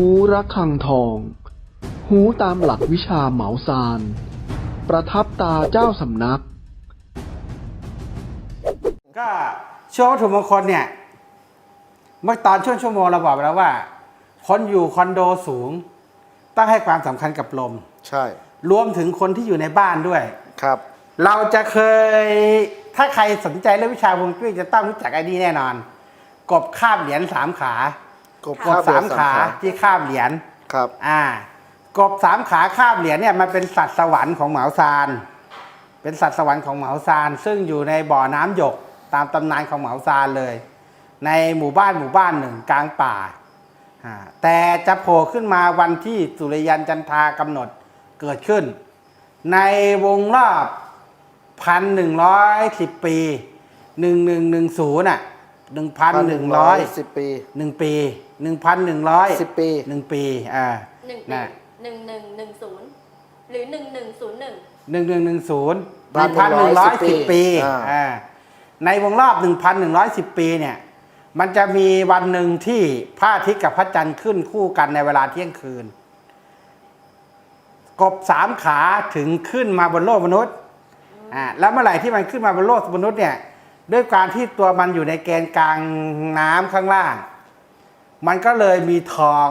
หูระฆังทอง หูตามหลักวิชาเหมาซาน ประทับตาเจ้าสำนัก ก็ช่วงวัตถุมงคลเนี่ย เมื่อตอนช่วงชั่วโมงเราบอกไปแล้วว่า คนอยู่คอนโดสูง ต้องให้ความสำคัญกับลม ใช่ รวมถึงคนที่อยู่ในบ้านด้วย ครับ เราจะเคยถ้าใครสนใจเรื่องวิชาฮวงจุ้ยจะต้องรู้จักไอ้นี่แน่นอน กบคาบเหรียญสามขา กบกบสามขาที่คาบเหรียญครับ อ่า กบสามขาคาบเหรียญเนี่ยมันเป็นสัตว์สวรรค์ของเหมาซาน เป็นสัตว์สวรรค์ของเหมาซาน ซึ่งอยู่ในบ่อน้ำหยกตามตำนานของเหมาซานเลย ในหมู่บ้านหมู่บ้านหนึ่งกลางป่าอ่าแต่จะโผล่ขึ้นมาวันที่สุริยันจันทรากำหนดเกิดขึ้น ในวงรอบพันหนึ่งร้อยสิบปีหนึ่งหนึ่งหนึ่งศูนย์อะหนึ่งพันหนึ่งร้อยสิบปีหนึ่งปี หนึ่งพันหนึ่งร้อยสิบปีหนึ่งปีอ่าหนึ่งนะหนึ่งหนึ่งหนึ่งศูนย์หรือหนึ่งหนึ่งศูนย์หนึ่งหนึ่งหนึ่งหนึ่งศูนย์หพันึ่นงหนึ่พันงหร้นึ่อยงร้อยสิสิบบปีปีอ่า อ่าในวงรอบหนึ่งพันหนึ่งร้อยสิบปีเนี่ย มันจะมีวันหนึ่งที่พระอาทิตย์กับพระจันทร์ขึ้นคู่กันในเวลาเที่ยงคืน กบสามขาถึงขึ้นมาบนโลกมนุษย์อ่าแล้วเมื่อไหร่ที่มันขึ้นมาบนโลกมนุษย์เนี่ย ด้วยการที่ตัวมันอยู่ในแกนกลางน้ำข้างล่าง มันก็เลยมีทอง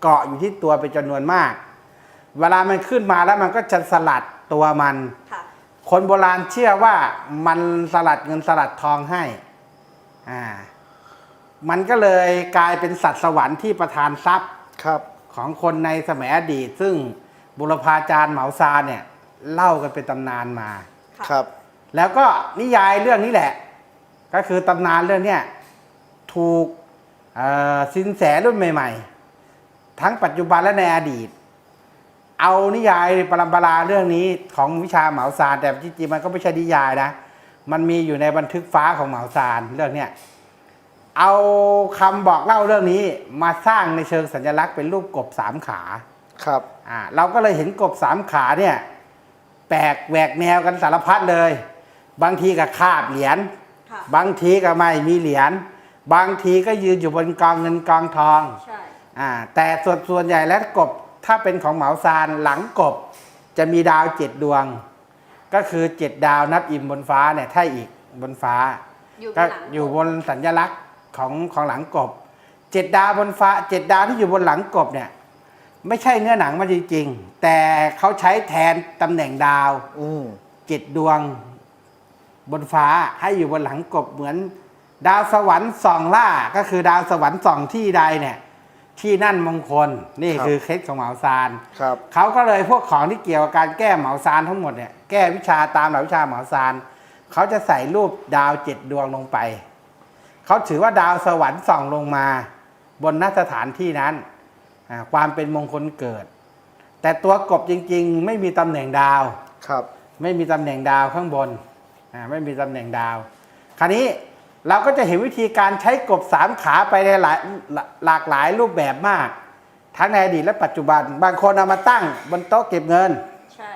เกาะอยู่ที่ตัวเป็นจำนวนมาก เวลามันขึ้นมาแล้วมันก็จะสลัดตัวมัน ค่ะ คนโบราณเชื่อว่ามันสลัดเงินสลัดทองให้ อ่า มันก็เลยกลายเป็นสัตว์สวรรค์ที่ประทานทรัพย์ครับ ของคนในสมัยอดีต ซึ่งบุรพาจารย์เหมาซาเนี่ย เล่ากันเป็นตำนานมาค่ะครับ แล้วก็นิยายเรื่องนี้แหละ ก็คือตำนานเรื่องเนี้ยถูกเอ่อ สินแสรุ่นใหม่ ๆ ทั้งปัจจุบันและในอดีต เอานิยายปรำปราเรื่องนี้ของวิชาเหมาซานแต่จริงๆมันก็ไม่ใช่นิยายนะ มันมีอยู่ในบันทึกฟ้าของเหมาซานเรื่องเนี้ยเอาคำบอกเล่าเรื่องนี้มาสร้างในเชิงสัญลักษณ์เป็นรูปกบสามขาครับอ่าเราก็เลยเห็นกบสามขาเนี่ยแปลกแหวกแนวกันสารพัดเลย บางทีก็คาบเหรียญค่ะบางทีก็ไม่มีเหรียญ บางทีก็ยืนอยู่บนกองเงินกองทองใช่อ่าแต่ส่วนส่วนใหญ่แล้วกบถ้าเป็นของเหมาซานหลังกบจะมีดาวเจ็ดดวง ก็คือเจ็ดดาวนับอิ่มบนฟ้าเนี่ยถ้าอีกบนฟ้า อยู่บก็นหลังอยู่บนสัญลักษณ์ของของหลังกบเจ็ดดาวบนฟ้าเจ็ดดาวที่อยู่บนหลังกบเนี่ยไม่ใช่เนื้อหนังมันจริงๆแต่เขาใช้แทนตำแหน่งดาว อืม เจ็ดดวงบนฟ้าให้อยู่บนหลังกบเหมือน ดาวสวรรค์ส่องล่าก็คือดาวสวรรค์ส่องที่ใดเนี่ยที่นั่นมงคลนี่คือเคล็ดของเหมาซานครับ เขาก็เลยพวกของที่เกี่ยวกับการแก้เหมาซานทั้งหมดเนี่ยแก้วิชาตามหลักวิชาเหมาซานเขาจะใส่รูปดาวเจ็ดดวงลงไป เขาถือว่าดาวสวรรค์ส่องลงมา บนนัสถานที่นั้นอ่าความเป็นมงคลเกิด แต่ตัวกบจริง ๆ ไม่มีตำแหน่งดาว ครับ ไม่มีตำแหน่งดาวข้างบนอ่าไม่มีตำแหน่งดาว คราวนี้ เราก็จะเห็นวิธีการใช้กบสามขาไปในหลายหลากหลายรูปแบบมาก ทั้งในอดีตและปัจจุบัน บางคนเอามาตั้งบนโต๊ะเก็บเงิน ใช่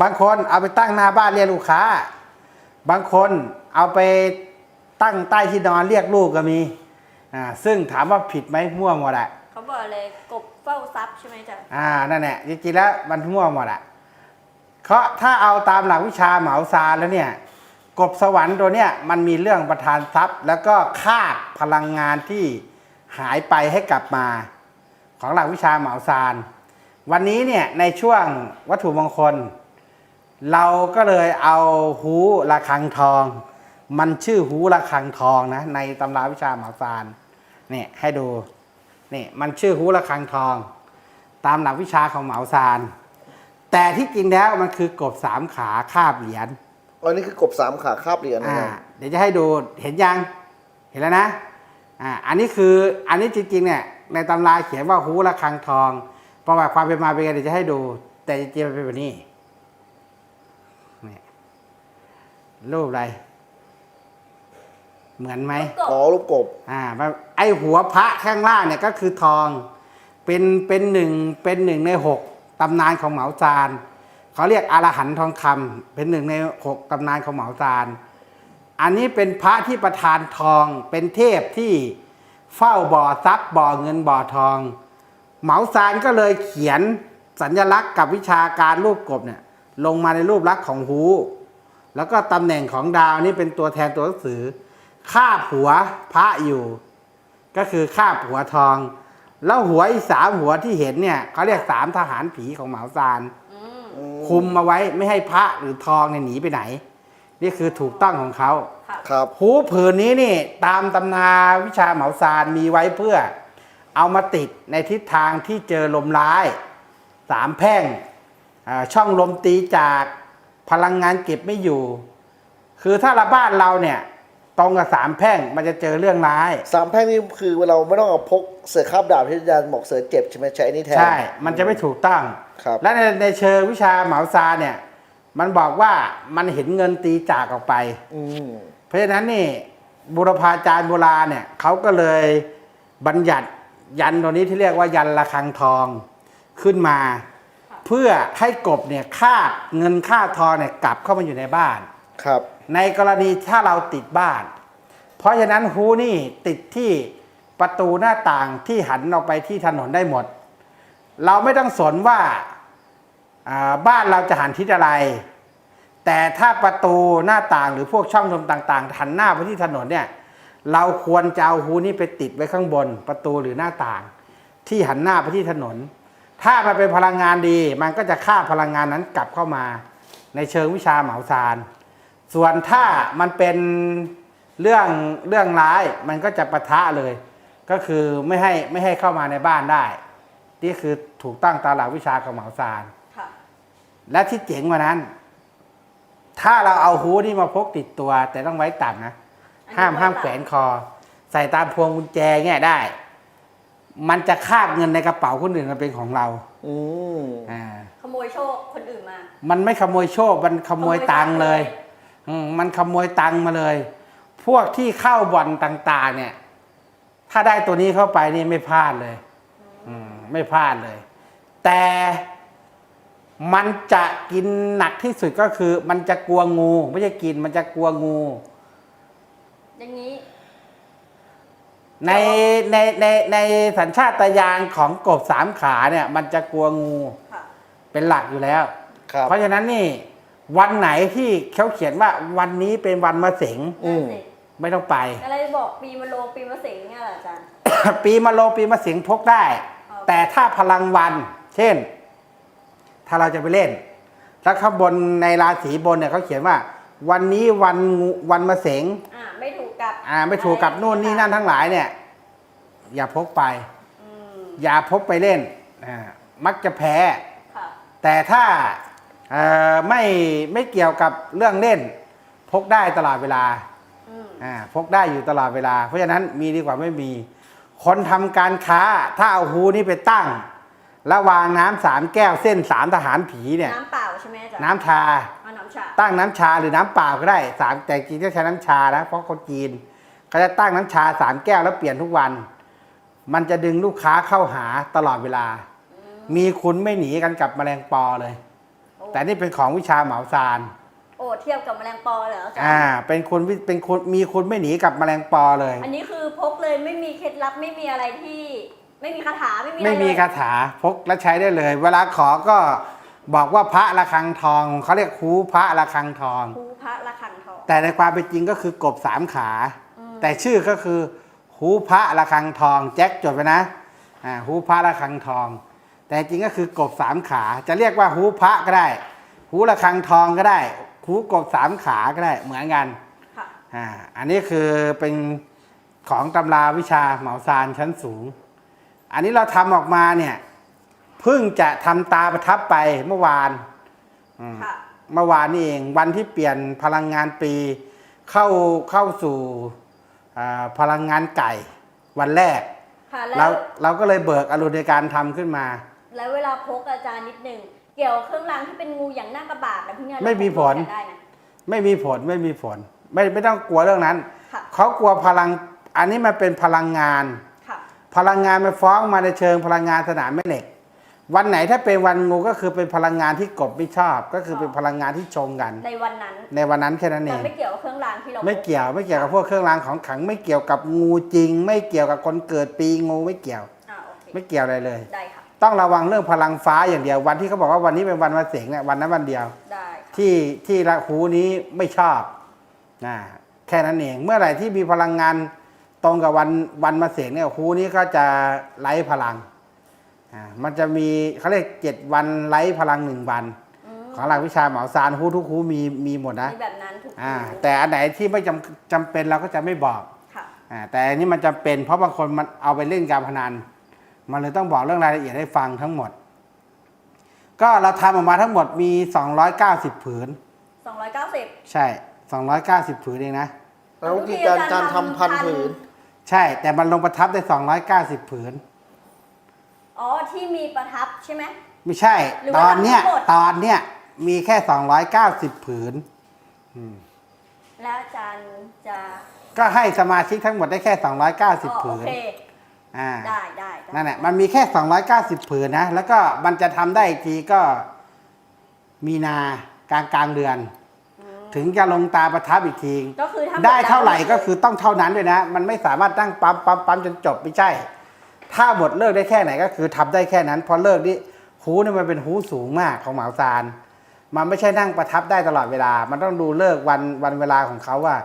บางคนเอาไปตั้งหน้าบ้านเรียกลูกค้า บางคนเอาไปตั้งใต้ที่นอนเรียกลูกก็มีอ่าซึ่งถามว่าผิดไหมมั่วหมดอะเขาบอกเลยกบเฝ้าทรัพย์ใช่ไหมจ๊ะอ่านั่นแหละจริงๆแล้วมันมั่วหมดอะเพราะถ้าเอาตามหลักวิชาเหมาซานแล้วเนี่ย กบสวรรค์ตัวเนี้ยมันมีเรื่องประทานทรัพย์ แล้วก็คาดพลังงานที่หายไปให้กลับมา ของหลักวิชาเหมาซาน วันนี้เนี่ยในช่วงวัตถุมงคล เราก็เลยเอาหูระฆังทอง มันชื่อหูระฆังทองนะในตำราวิชาเหมาซานเนี่ยให้ดูนี่มันชื่อหูระฆังทอง ตามหลักวิชาของเหมาซานแแต่ที่จริงแล้วมันคือกบสามขาคาบเหรียญ อันนี้คือกบสามขาคาบเหรียญนะอ่าครับเดี๋ยวจะให้ดูเห็นยังเห็นแล้วนะอ่าอันนี้คืออันนี้จริงๆเนี่ยในตำราเขียนว่าหูระฆังทองประวัติความเป็นมาเป็นไงเดี๋ยวจะให้ดู แต่จริงๆมันเป็นแบบนี้นี่รูปอะไร เหมือนไหมกบอ๋อรูปกบ อ่ามันไอหัวพระข้างล่างเนี่ยก็คือทอง เป็นเป็นหนึ่งเป็นหนึ่งในหกตำนานของเหมาจาน เขาเรียกอรหันทองคำเป็นหนึ่งในหกตำนานของเหมาจาน อันนี้เป็นพระที่ประทานทอง เป็นเทพที่เฝ้าบ่อทรัพย์บ่อเงินบ่อทอง เหมาซานก็เลยเขียนสัญลักษณ์กับวิชาการรูปกบเนี่ยลงมาในรูปลักษณ์ของหู แล้วก็ตำแหน่งของดาวนี่เป็นตัวแทนตัวหนังสือคาบหัวพระอยู่ ก็คือคาบหัวทอง แล้วหัวอีสามหัวที่เห็นเนี่ยเขาเรียกสามทหารผีของเหมาซาน คุมมาไว้ไม่ให้พระหรือทองเนี่ยหนีไปไหน นี่คือถูกต้องของเขาค่ะครับหูผืนนี้นี่ตามตำนาวิชาเหมาซานมีไว้เพื่อ เอามาติดในทิศทางที่เจอลมร้ายสามแพร่งอ่าช่องลมตีจากพลังงานเก็บไม่อยู่ คือถ้าละบ้านเราเนี่ยตรงกับสามแพร่งมันจะเจอเรื่องร้ายสามแพร่งนี่คือเราไม่ต้องเอาพกเสือคาบดาบที่อาจารย์บอกเสือเจ็บใช่ไหมใช้อันนี้แทนใช่ มันจะไม่ถูกต้อง ครับและในในเชิงวิชาเหมาซานเนี่ย มันบอกว่ามันเห็นเงินตีจากออกไป อืมเพราะฉะนั้นนี่บุรพาจารย์โบราณเนี่ยเขาก็เลยบัญญัติยันตัวนี้ที่เรียกว่ายันระฆังทองขึ้นมา เพื่อให้กบเนี่ยคาบเงินค่าทองเนี่ยกลับเข้ามาอยู่ในบ้าน ครับ ในกรณีถ้าเราติดบ้าน เพราะฉะนั้นฮูนี่ติดที่ประตูหน้าต่างที่หันออกไปที่ถนนได้หมด เราไม่ต้องสนว่าบ้านเราจะหันทิศอะไร แต่ถ้าประตูหน้าต่างหรือพวกช่องลมต่างๆหันหน้าไปที่ถนนเนี่ยเราควรจะเอาฮูนี่ไปติดไว้ข้างบนประตูหรือหน้าต่าง ที่หันหน้าไปที่ถนน ถ้ามันเป็นพลังงานดี มันก็จะฆ่าพลังงานนั้นกลับเข้ามา ในเชิงวิชาเหมาซานส่วนถ้ามันเป็นเรื่องเรื่องร้ายมันก็จะปะทะเลย ก็คือไม่ให้ไม่ให้เข้ามาในบ้านได้ นี่คือถูกต้องตามหลักวิชาของเหมาซานค่ะและที่เจ๋งกว่านั้น ถ้าเราเอาฮูนี่มาพกติดตัว แต่ต้องไว้ต่ำนะห้ามห้ามแขวนคอ ใส่ตามพวงกุญแจเงี้ยได้ มันจะคาบเงินในกระเป๋าคนอื่นมาเป็นของเราอืมอ่าขโมยโชคคนอื่นมา มันไม่ขโมยโชค มันขโมยตังค์เลย อืมมันขโมยตังค์มาเลย พวกที่เข้าบ่อนต่าง ๆ เนี่ย ถ้าได้ตัวนี้เข้าไปนี่ไม่พลาดเลย อืม ไม่พลาดเลย แต่มันจะกินหนักที่สุดก็คือ มันจะกลัวงู ไม่ใช่กินมันจะกลัวงู อย่างนี้ ในในในในสัญชาตญาณของกบสามขาเนี่ย มันจะกลัวงูค่ะ เป็นหลักอยู่แล้ว ครับเพราะฉะนั้นนี่ วันไหนที่เขาเขียนว่าวันนี้เป็นวันมะเสงอืมนั่นสิไม่ต้องไป อะไรบอกปีมะโรงปีมะเสงเนี่ยเหรออาจารย์ ปีมะโรงปีมะเสงพกได้อ๋อ แต่ถ้าพลังวัน เช่น ถ้าเราจะไปเล่น แล้วข้างบนในราศีบนเนี่ยเขาเขียนว่า วันนี้วันงูวันมะเสงอ่าไม่ถูกกับอ่าไม่ถูกกับนู่นนี่นั่นทั้งหลายเนี่ย อย่าพกไป อืมอย่าพกไปเล่นอ่ามักจะแพ้ ค่ะแต่ถ้าเอ่อไม่ไม่เกี่ยวกับเรื่องเล่น พกได้ตลอดเวลา อืม อ่าพกได้อยู่ตลอดเวลา เพราะฉะนั้นมีดีกว่าไม่มี คนทำการค้าถ้าเอาฮูนี่ไปตั้ง แล้ววางน้ำสามแก้วเส้นสามทหารผีเนี่ย น้ำเปล่าใช่ไหมอาจารย์น้ำชา เอาน้ำชาตั้งน้ำชาหรือน้ำเปล่าก็ได้สามแต่จริงๆก็ใช้น้ำชานะเพราะคนจีนเขาจะตั้งน้ำชาสามแก้วแล้วเปลี่ยนทุกวัน มันจะดึงลูกค้าเข้าหาตลอดเวลา มีคุณไม่หนีกันกับแมลงปอเลย โอ้แต่นี่เป็นของวิชาเหมาซาน โอ้เทียบกับแมลงปอเลยเหรออาจารอ่าย์เป็นคุณวิเป็นคุณมีคุณไม่หนีกับแมลงปอเลย อันนี้คือพกเลยไม่มีเคล็ดลับไม่มีอะไรที่ ไม่มีคาถาไม่มีอะไรไม่มีเลยคาถาพกและใช้ได้เลย เวลาขอก็บอกว่าพระระฆังทองเขาเรียกคูพระระฆังทอง ครูพระระฆังทอง แต่ในความเป็นจริงก็คือกบสามขา อืม แต่ชื่อก็คือหูพระระฆังทองแจ็คจดไว้นะอ่าหูพระระฆังทอง แต่จริงก็คือกบสามขา จะเรียกว่าหูพระก็ได้ หูระฆังทองก็ได้ หูกบสามขาก็ได้เหมือนกันค่ะอ่าอันนี้คือเป็นของตำราวิชาเหมาซานชั้นสูง อันนี้เราทำออกมาเนี่ยเเพิ่งจะทำตาประทับไปเมื่อวานอืมค่ะเมื่อวานนี่เองวันที่เปลี่ยนพลังงานปีเข้าเข้าสู่อ่าพลังงานไก่วันแรกค่ะเราแล้วเราก็เลยเบิกอรุณในการทำขึ้นมา แล้วเวลาพกอาจารย์นิดนึง เกี่ยวกับเครื่องรางที่เป็นงูอย่างหน้ากระบาดนะพี่เนี่ยไม่มีผล เราพกได้นะ ไม่มีผลไม่มีผล ไม่ไม่ต้องกลัวเรื่องนั้น ค่ะ เขากลัวพลังอันนี้มันเป็นพลังงาน ค่ะ พลังงานมันฟ้องมาในเชิงพลังงานสนามแม่เหล็ก วันไหนถ้าเป็นวันงูก็คือเป็นพลังงานที่กบไม่ชอบ ก็คือเป็นพลังงานที่ชงกัน ในวันนั้นในวันนั้นแค่นั้นเอแต่ง ไม่เกี่ยวกับเครื่องรางที่เราไม่เกี่ยวไม่เกี่ยวกับพวกเครื่องรางของขลังไม่เกี่ยวกับงูจริง ไม่เกี่ยวกับคนเกิดปีงูไม่เกี่ยว อ่าโอเคไม่เกี่ยวอะไรเลย ได้ค่ะ ต้องระวังเรื่องพลังฟ้าอย่างเดียววันที่เขาบอกว่าวันนี้เป็นวันวันเสงเนี่ยวันนั้นวันเดียว ได้ค่ะที่ที่ละหูนี้ไม่ชอบนะแค่นั้นเองเมื่อไหร่ที่มีพลังงานตรงกับวันวันมาเสงเนี่ยหูนี้ก็จะไร้พลังอ่ามันจะมีเขาเรียกเจ็ดวันไร้พลังหนึ่งวัน อืมของหลักวิชาเหมาซานหูทุกหูมีมีหมดนะมีแบบนั้นถูกอ่าแต่อันไหนที่ไม่จำจำเป็นเราก็จะไม่บอกค่ะ อ่าแต่อันนี้มันจำเป็นเพราะบางคนมันเอาไปเล่นการพนัน มันเลยต้องบอกเรื่องรายละเอียดให้ฟังทั้งหมด ก็เราทำออกมาทั้งหมดมี 290 ผืน 290 ใช่ 290 ผืนเองนะ แล้ววิธีการการทำพันผืน ใช่ แต่มันลงประทับได้ 290 ผืน อ๋อ ที่มีประทับใช่ไหม ไม่ใช่ หรือตว่าอนเนี้ยทั้งหมด ตอนเนี้ยมีแค่ 290 ผืน แล้วอาจารย์จะก็ให้สมาชิกทั้งหมดได้แค่ อ๋อ290โอผืนเค อ่าได้ได้ได้นั่นแหละมันมีแค่ 290 ผืนนะ แล้วก็มันจะทำได้อีกทีก็มีนากลางกลางเดือน อืมถึงจะลงตาประทับอีกที ก็คือถ้าได้เท่าไหร่ก็คือต้องเท่านั้นด้วยนะ มันไม่สามารถตั้งปั๊มปั๊มปั๊มจนจบไม่ใช่ ถ้าบทเลิกได้แค่ไหนก็คือทำได้แค่นั้นพอเลิกนี่หูเนี่ยมันเป็นหูสูงมากของเหมาซาน มันไม่ใช่นั่งประทับได้ตลอดเวลา มันต้องดูเลิกวันวันเวลาของเขาว่า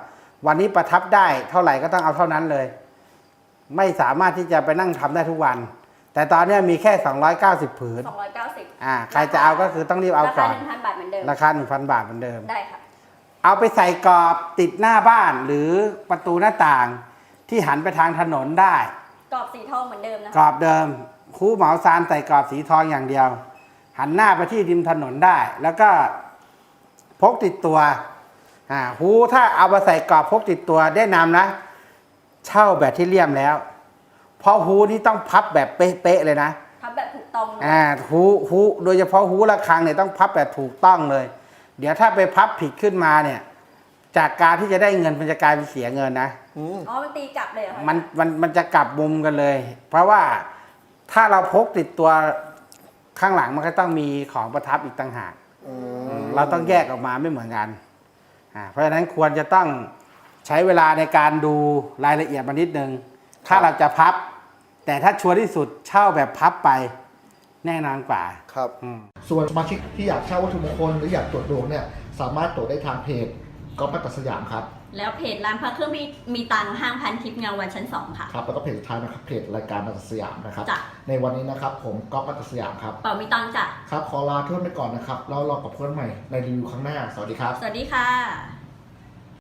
วันนี้ประทับได้เท่าไหร่ก็ต้องเอาเท่านั้นเลย ไม่สามารถที่จะไปนั่งทำได้ทุกวัน แต่ตอนเนี้ยมีแค่ 290 ผืน290อ่าใครจะเอาก็คือต้องรีบเอาราก่คาอน1,000บาทเหมือนเดิมราคา1,000 บาทเหมือนเดิมได้ค่ะเอาไปใส่กรอบติดหน้าบ้านหรือประตูหน้าต่างที่หันไปทางถนนได้ กรอบสีทองเหมือนเดิมนะกรอบเดิมคูเหมาซานใส่กรอบสีทองอย่างเดียว หันหน้าไปที่ริมถนนได้ แล้วก็พกติดตัวอ่าหูถ้าเอามาใส่กรอบพกติดตัวได้นำนะ เช่าแบบที่เลี่ยมแล้ว เพราะหูนี่ต้องพับแบบเป๊ะๆเลยนะทับแบบถูกต้องเลยอ่าหูหูโดยเฉพาะหูระฆังเนี่ยต้องพับแบบถูกต้องเลย เดี๋ยวถ้าไปพับผิดขึ้นมาเนี่ย จากการที่จะได้เงินมันจะกลายเป็นเสียเงินนะอืมอ๋อ มันตีกลับเลยเหรอคะมันมันมันจะกลับมุมกันเลย เพราะว่าถ้าเราพกติดตัวข้างหลังมันก็ต้องมีของประทับอีกต่างหากอืมเราต้องแยกออกมาไม่เหมือนกันอ่าเพราะฉะนั้นควรจะต้อง ใช้เวลาในการดูรายละเอียดมานิดนึง ถ้าเราจะพับ แต่ถ้าชัวร์ที่สุดเช่าแบบพับไป แน่นอนกว่า ครับอืมส่วนสมาชิกที่อยากเช่าวัตถุมงคลหรืออยากตรวจดวงเนี่ยสามารถตรวจได้ทางเพจก๊อฟมัตตสยามครับ แล้วเพจร้านพระเครื่องมีมีตังค์ห้างพันทิพย์เงาวันชั้นสองค่ะ ครับแล้วก็เพจสุดท้ายนะครับเพจรายการมัตตสยามนะครับ จ้ะ ในวันนี้นะครับผมก๊อฟมัตตสยามครับ เป่ามีตังค์จ้ะ ครับขอลาเพื่อนไปก่อนนะครับแล้วรอกับเพื่อนใหม่ในรีวิวครั้งหน้า สวัสดีครับ สวัสดีค่ะ